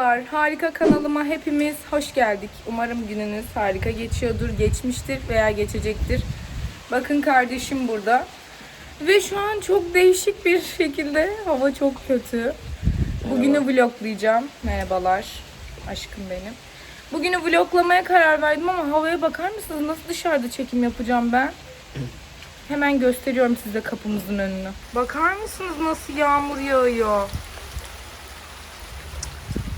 Merhabalar, harika kanalıma hepimiz hoş geldik. Umarım gününüz harika geçiyordur, geçmiştir veya geçecektir. Bakın kardeşim burada. Ve şu an çok değişik bir şekilde hava çok kötü. Bugünü vloglayacağım. Merhabalar, aşkım benim. Bugünü vloglamaya karar verdim ama havaya bakar mısınız? Nasıl dışarıda çekim yapacağım ben? Hemen gösteriyorum size kapımızın önünü. Bakar mısınız nasıl yağmur yağıyor?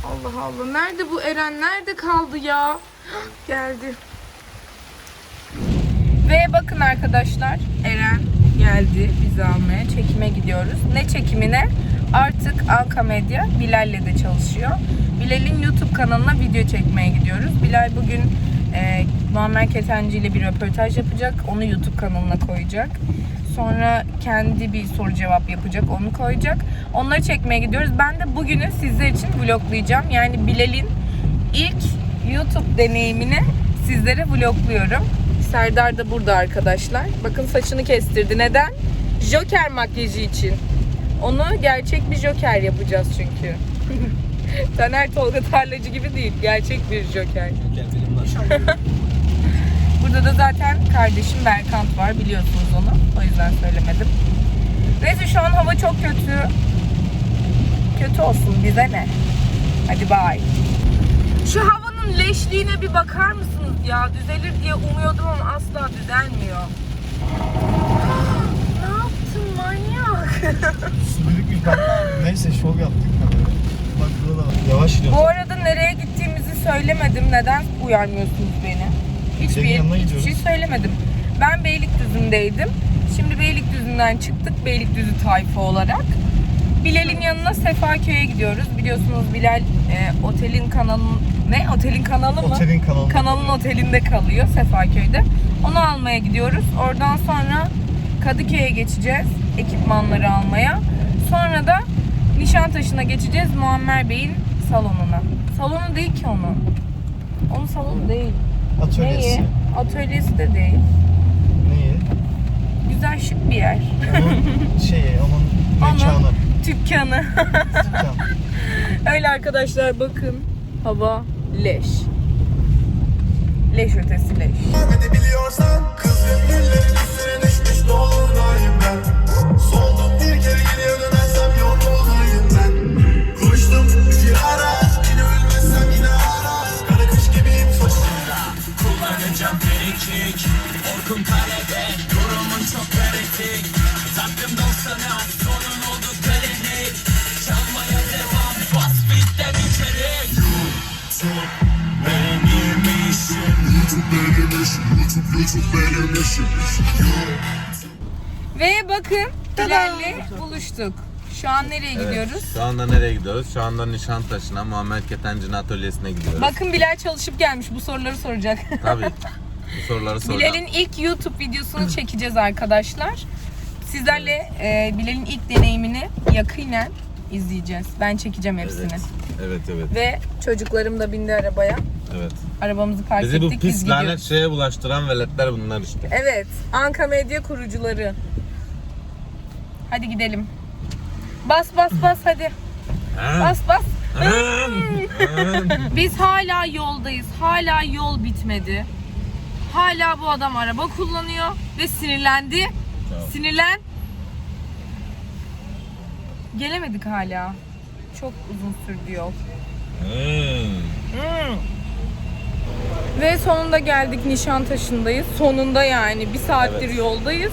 Allah Allah. Nerede bu Eren? Nerede kaldı ya? Geldi. Ve bakın arkadaşlar. Eren geldi bizi almaya. Çekime gidiyoruz. Ne çekimine? Artık Anka Medya Bilal'le de çalışıyor. Bilal'in YouTube kanalına video çekmeye gidiyoruz. Bilal bugün e, Muammer Ketenci ile bir röportaj yapacak. Onu YouTube kanalına koyacak. Sonra kendi bir soru cevap yapacak. Onu koyacak. Onları çekmeye gidiyoruz. Ben de bugünü sizler için vloglayacağım. Yani Bilal'in ilk YouTube deneyimini sizlere vlogluyorum. Serdar da burada arkadaşlar. Bakın saçını kestirdi. Neden? Joker makyajı için. Onu gerçek bir Joker yapacağız çünkü. Taner Tolga Tarlacı gibi değil. Gerçek bir Joker. Burada da zaten kardeşim Berkant var. Biliyorsunuz onu. O yüzden söylemedim. Neyse şu an hava çok kötü. Kötü olsun bize ne? Hadi bay. Şu havanın leşliğine bir bakar mısınız ya? Düzelir diye umuyordum ama asla düzelmiyor. ne yaptın manyak? Büyük bir kaptan. Neyse şov yaptık. Bak burada. Yavaş gidiyorsun. Bu arada nereye gittiğimizi söylemedim. Neden uyarmıyorsunuz beni? Hiçbir, hiçbir şey söylemedim. Ben Beylikdüzü'ndeydim. Şimdi Beylikdüzü'nden çıktık. Beylikdüzü tayfa olarak. Bilal'in yanına Sefaköy'e gidiyoruz. Biliyorsunuz Bilal e, otelin kanalın ne? Otelin kanalı mı? Otelin kanalı. Kanalın otelinde kalıyor Sefaköy'de. Onu almaya gidiyoruz. Oradan sonra Kadıköy'e geçeceğiz ekipmanları almaya. Sonra da Nişantaşı'na geçeceğiz Muammer Bey'in salonuna. Salonu değil ki onun. Onun salonu değil. Atölyesi. Neyi? Atölyesi de değil. Güzel şık bir yer. Onun şeyi, onun Onun- mekanı. Dükkanı. Dükkan. Öyle arkadaşlar bakın. Hava leş. Leş ötesi leş. Edebiliyorsan Kızgın güllerin üstüne düşmüş dolunayım ben Soldum bir kere geriye dönersem Taktım dostana Sonun oldu klinik Çalmaya devam Bas bitte biçerik YouTube benim işim YouTube benim işim YouTube YouTube benim işim Ve bakın Bilal'le buluştuk. Şu an nereye gidiyoruz? Şu anda nereye gidiyoruz? Şu anda Nişantaşı'na Muhammed Ketenci'nin atölyesine gidiyoruz. Bakın Bilal çalışıp gelmiş bu soruları soracak. Tabii. Bu soruları soracağım. Bilal'in ilk YouTube videosunu çekeceğiz arkadaşlar. Sizlerle e, Bilal'in ilk deneyimini yakinen izleyeceğiz. Ben çekeceğim hepsini. Evet. Evet evet. Ve çocuklarım da bindi arabaya. evet. Arabamızı park Bizi bu ettik biz pis lanet gidiyoruz. şeye bulaştıran veletler bunlar işte. Evet. Anka Medya kurucuları. Hadi gidelim. Bas bas bas hadi. Bas bas. Biz hala yoldayız. Hala yol bitmedi. Hala bu adam araba kullanıyor ve sinirlendi. Sinirlen. Gelemedik hala. Çok uzun sürdü yol. Hmm. Ve sonunda geldik Nişantaşı'ndayız. Sonunda yani bir saattir Evet. yoldayız.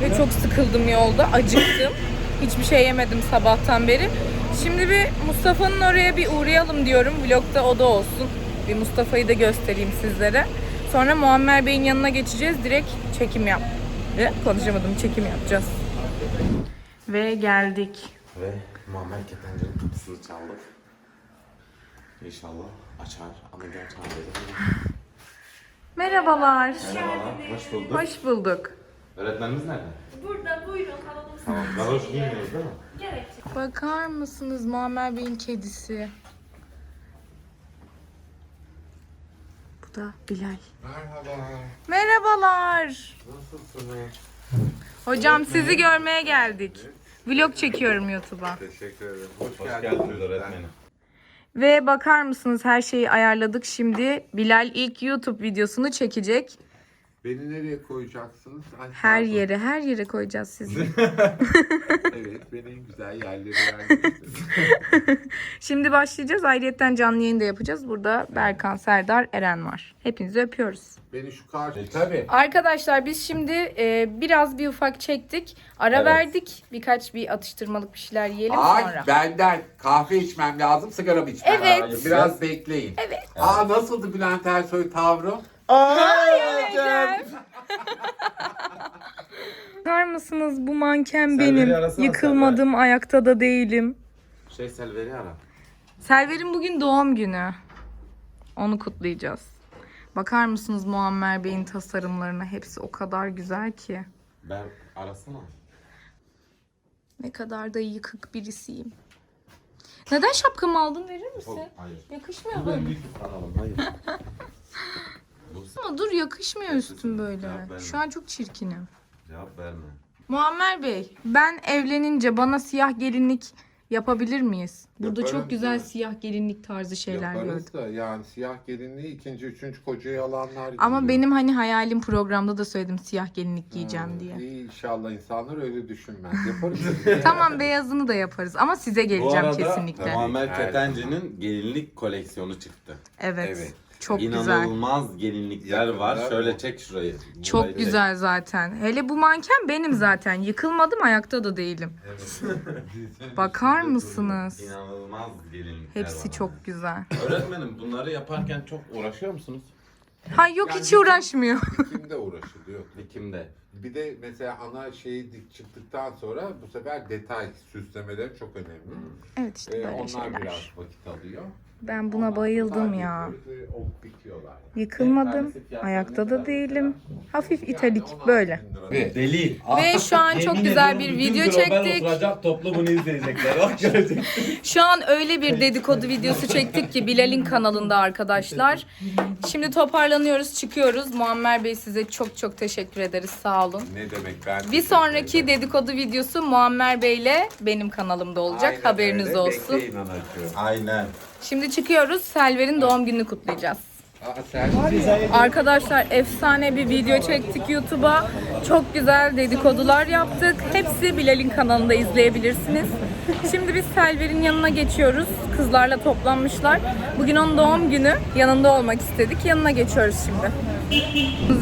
Ve çok sıkıldım yolda. Acıktım. Hiçbir şey yemedim sabahtan beri. Şimdi bir Mustafa'nın oraya bir uğrayalım diyorum. Vlogda o da olsun. Bir Mustafa'yı da göstereyim sizlere. Sonra Muammer Bey'in yanına geçeceğiz. Direkt çekim yap. Ve konuşamadım. Çekim yapacağız. Ve geldik. Ve Muhammed Ketenci'nin kapısını çaldık. İnşallah açar ama geç Merhabalar. Merhabalar, hoş bulduk. Hoş bulduk. Öğretmenimiz nerede? Burada buyurun alalım. Tamam, varoş giymiyoruz değil mi? Bakar mısınız Muammer Bey'in kedisi? Bu da Bilal. Merhaba. Merhabalar. Nasılsınız? Hocam sizi görmeye geldik. Vlog çekiyorum YouTube'a. Teşekkür ederim. Hoş, geldiniz öğretmenim. Ve bakar mısınız her şeyi ayarladık. Şimdi Bilal ilk YouTube videosunu çekecek. Beni nereye koyacaksınız? Ay, Her yere her yere koyacağız sizi. Evet, beni en güzel yerlere. Şimdi başlayacağız. Ayrıyetten canlı yayın da yapacağız. Burada Berkan, Serdar, Eren var. Hepinizi öpüyoruz. beni şu karşı... E, tabii. Arkadaşlar biz şimdi e, biraz bir ufak çektik. Ara Evet. verdik. Birkaç bir atıştırmalık bir şeyler yiyelim Ay sonra. benden kahve içmem lazım, sigaramı içmem Evet. lazım. Biraz bekleyin. Evet. Aa nasıldı Bülent Ersoy tavrı? Bakar mısınız bu manken Selver'i benim. arasana Yıkılmadım ayakta da değilim. Şey Selver'i ara. Selver'in bugün doğum günü. Onu kutlayacağız. Bakar mısınız Muammer Bey'in tasarımlarına? Hepsi o kadar güzel ki. Ben arasana. Ne kadar da yıkık birisiyim. Neden şapkamı aldın verir misin? Hayır. Yakışmıyor mu? Ben bir kanalım. Hayır. Bu Ama dur yakışmıyor üstüm böyle. Verme. Şu an çok çirkinim. cevap verme. Muammer Bey, ben evlenince bana siyah gelinlik yapabilir miyiz? Burada Yaparım çok güzel ya. siyah gelinlik tarzı şeyler gördüm. Yaparız da yani siyah gelinliği ikinci, üçüncü kocayı alanlar Ama giyiyor. benim hani hayalim programda da söyledim siyah gelinlik giyeceğim Hmm, diye. İyi inşallah insanlar öyle düşünmez. Yaparız. Tamam beyazını da yaparız ama size Bu geleceğim arada kesinlikle. Muammer Evet. Ketenci'nin gelinlik koleksiyonu çıktı. Evet. Evet. Çok güzel. İnanılmaz gelinlikler var. Şöyle çek şurayı. Çok Burayı çek. güzel zaten. Hele bu manken benim zaten. Yıkılmadım ayakta da değilim. Bakar mısınız? İnanılmaz gelinlikler Hepsi var. çok güzel. Öğretmenim bunları yaparken çok uğraşıyor musunuz? Ha yok Yani hiç uğraşmıyor. Kimde uğraşılıyor? Dikimde. Bir de mesela ana şeyi dik çıktıktan sonra bu sefer detay süslemeler çok önemli. Evet işte Ee, böyle onlar şeyler. biraz vakit alıyor. Ben buna bayıldım ya. Yıkılmadım. Ayakta da değilim. Hafif italik böyle. Deli. Ve şu an çok güzel bir video çektik. oturacak toplu bunu izleyecekler. Bak görecek. Şu an öyle bir dedikodu videosu çektik ki Bilal'in kanalında arkadaşlar. Şimdi toparlanıyoruz, çıkıyoruz. Muammer Bey size çok çok teşekkür ederiz. Sağ olun. Ne demek ben? Bir sonraki dedikodu videosu Muammer Bey ile benim kanalımda olacak. Aynen Haberiniz öyle. olsun. Bekleyin anacığım. Aynen. Şimdi çıkıyoruz. Selver'in doğum gününü kutlayacağız. Arkadaşlar efsane bir video çektik YouTube'a. Çok güzel dedikodular yaptık. Hepsi Bilal'in kanalında izleyebilirsiniz. Şimdi biz Selver'in yanına geçiyoruz. Kızlarla toplanmışlar. Bugün onun doğum günü. Yanında olmak istedik. Yanına geçiyoruz şimdi.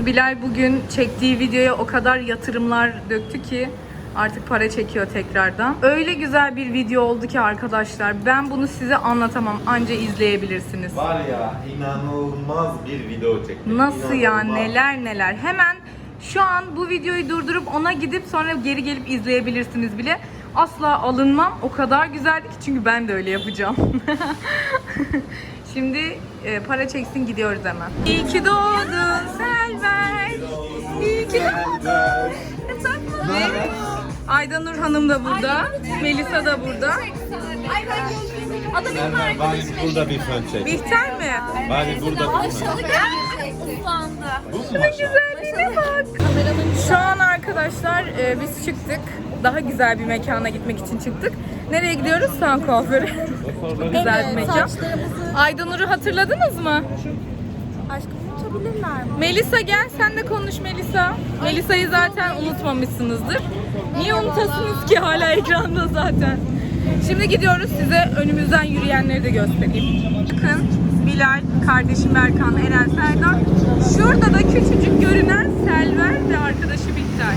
Bilal bugün çektiği videoya o kadar yatırımlar döktü ki artık para çekiyor tekrardan. Öyle güzel bir video oldu ki arkadaşlar. Ben bunu size anlatamam. Anca izleyebilirsiniz. Var ya inanılmaz bir video çektik. Nasıl ya İnanılmaz. neler neler. Hemen şu an bu videoyu durdurup ona gidip sonra geri gelip izleyebilirsiniz bile. Asla alınmam. O kadar güzeldi ki çünkü ben de öyle yapacağım. Şimdi e, para çeksin gidiyoruz hemen. İyi ki doğdun Selver. İyi ki doğdun. Aydanur Hanım da burada. Melisa da burada. Ay ben Adı benim Bari arkadaşım. burada bir fön çek. Bihter mi? Bari burada bir fön. Uslandı. Bu mu maşallah? Güzelliğine bak. Şu an arkadaşlar e, biz çıktık. Daha güzel bir mekana gitmek için çıktık. Nereye gidiyoruz? San kuaförü. güzel bir mekan. Saçlarımızı Aydanur'u hatırladınız mı? aşkım? Melisa gel sen de konuş Melisa. Melisa'yı zaten unutmamışsınızdır. Niye unutasınız ki hala ekranda zaten. Şimdi gidiyoruz size önümüzden yürüyenleri de göstereyim. Bakın Bilal, kardeşim Berkan, Eren, Serdar. Şurada da küçücük görünen Selver ve arkadaşı Bihter.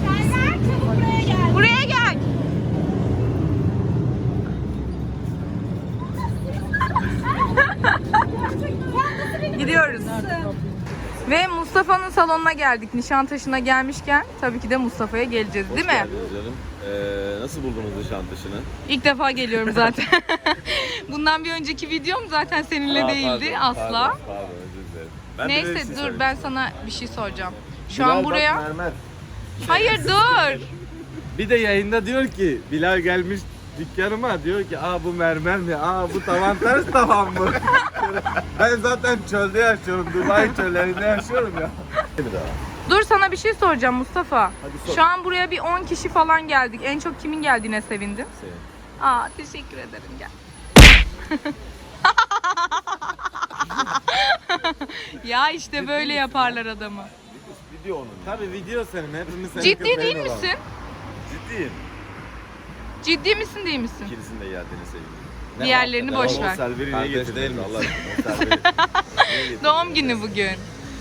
Selver çabuk buraya gel. Buraya gel. Gidiyoruz. Ve Mustafa'nın salonuna geldik. Nişantaşı'na gelmişken tabii ki de Mustafa'ya geleceğiz değil mi? Geldiniz canım. Ee, nasıl buldunuz Nişantaşı'nı? İlk defa geliyorum zaten. Bundan bir önceki videom zaten seninle Aa, değildi pardon, asla. Pardon, pardon özür dilerim. Ben bir de bir Neyse şey dur söyleyeyim. ben sana bir şey soracağım. Şu Bilal an bak buraya... mermer. Hayır dur. Bir de yayında diyor ki Bilal gelmiş dükkanıma diyor ki aa bu mermer mi? Aa bu tavan ters tavan mı? ben zaten çölde yaşıyorum. Dubai çöllerinde yaşıyorum ya. Dur sana bir şey soracağım Mustafa. Şu an buraya bir 10 kişi falan geldik. En çok kimin geldiğine sevindin? Senin. Aa teşekkür ederim gel. ya işte böyle yaparlar adamı. Video onun. Tabii video senin. Hepimiz senin Ciddi köpeğin değil olalım. misin? Ciddiyim. Ciddi misin değil misin? İkinizin de geldiğini seveyim. Diğerlerini boş ver. Selver'i niye Kardeş getirdin değil mi? Allah aşkına? O niye? Doğum günü bugün.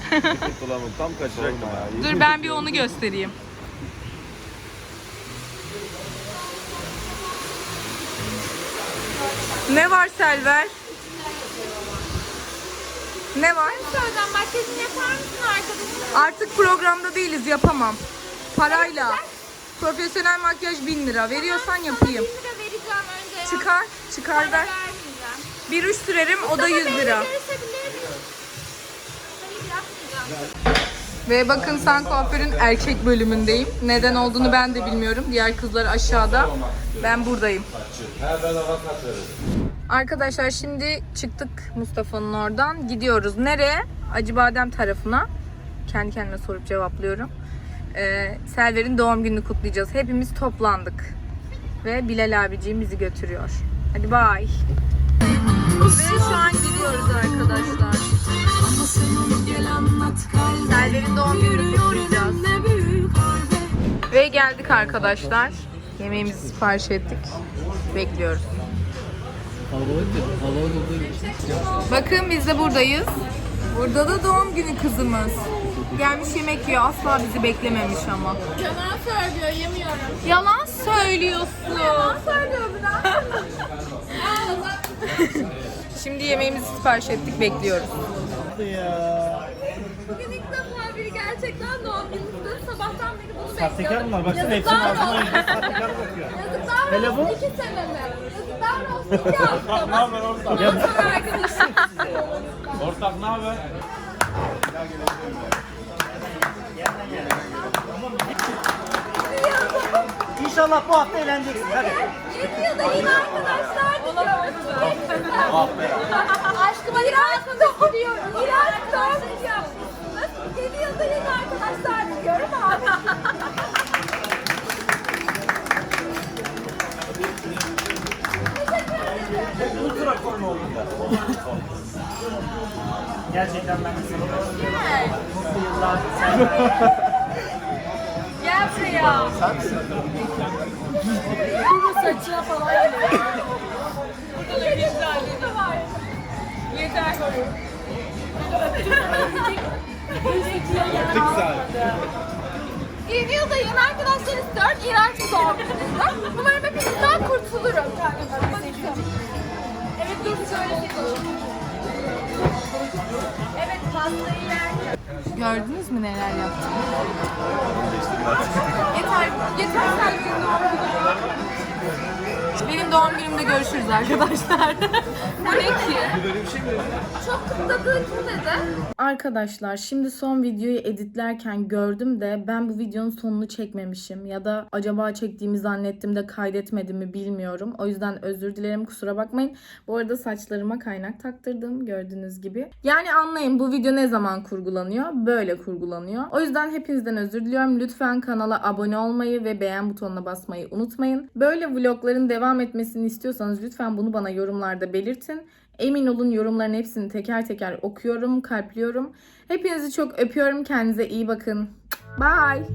Kurtulamam tam kaçacaktım ha. Dur ben bir onu göstereyim. Ne var Selver? Ne var? Söyleyeceğim makyajını yapar mısın arkadaşım? Artık programda değiliz yapamam. Parayla. Profesyonel makyaj 1000 lira. Veriyorsan yapayım. 1 lira vereceğim önce ya. Çıkar, çıkar ver. Vermeyeceğim. Bir ruj sürerim o da 100 lira. Hayır yapmayacağım. Ve bakın sen kuaförün erkek bölümündeyim. Neden olduğunu ben de bilmiyorum. Diğer kızlar aşağıda. Ben buradayım. Arkadaşlar şimdi çıktık Mustafa'nın oradan. Gidiyoruz. Nereye? Acıbadem tarafına. Kendi kendime sorup cevaplıyorum. Ee, Selver'in doğum gününü kutlayacağız. Hepimiz toplandık. Ve Bilal abiciğim bizi götürüyor. Hadi bay. Ve şu an gidiyoruz arkadaşlar. Selver'in doğum gününü kutlayacağız. Ve geldik arkadaşlar. Yemeğimizi sipariş ettik. Bekliyoruz. Bakın biz de buradayız. Burada da doğum günü kızımız. Gelmiş yemek yiyor. Asla bizi beklememiş ama. Yalan söylüyor yemiyorum. Yalan söylüyorsun. Yalan söylüyor biraz. Şimdi yemeğimizi sipariş ettik. Bekliyoruz. Bugün ilk defa biri gerçekten doğum gününde sabahtan beri bunu bekliyor. Sahtekar bunlar. Baksana hepsinin ağzına. Sahtekar bakıyor. Yazıklar Telefon? olsun iki? Yazıklar olsun iki hafta mı? Ne haber ortak? Ondan sonra arkadaşım. Ortak ne haber? İnşallah bu hafta eğleneceksin. Hadi. Yeni yılda yeni arkadaşlar diliyoruz. Aşkıma İraj diyorum. İraj doğum günü yapmışsınız. Yeni yılda yeni arkadaşlar diliyorum abi. Ultra korna oldum da. Gerçekten ben de sana mutlu yıllar. Sen Gel buraya. Saçına falan geliyor. Yeter. Yeni yılda yeni arkadaşlar istiyorum. İğrenç doğum gününüzde. Umarım hepinizden kurtulurum. Evet dur şöyle Evet pastayı yerken. Gördünüz mü neler yaptım? yeter, yeter günü. Benim doğum günümde görüşürüz arkadaşlar. Bu ne ki? Çok kutladığı kim dedi? Arkadaşlar şimdi son videoyu editlerken gördüm de ben bu videonun sonunu çekmemişim ya da acaba çektiğimi zannettim de kaydetmedim mi bilmiyorum. O yüzden özür dilerim kusura bakmayın. Bu arada saçlarıma kaynak taktırdım gördüğünüz gibi. Yani anlayın bu video ne zaman kurgulanıyor? Böyle kurgulanıyor. O yüzden hepinizden özür diliyorum. Lütfen kanala abone olmayı ve beğen butonuna basmayı unutmayın. Böyle vlogların devam etmesini istiyorsanız lütfen bunu bana yorumlarda belirtin gelsin. Emin olun yorumların hepsini teker teker okuyorum, kalpliyorum. Hepinizi çok öpüyorum. Kendinize iyi bakın. Bye.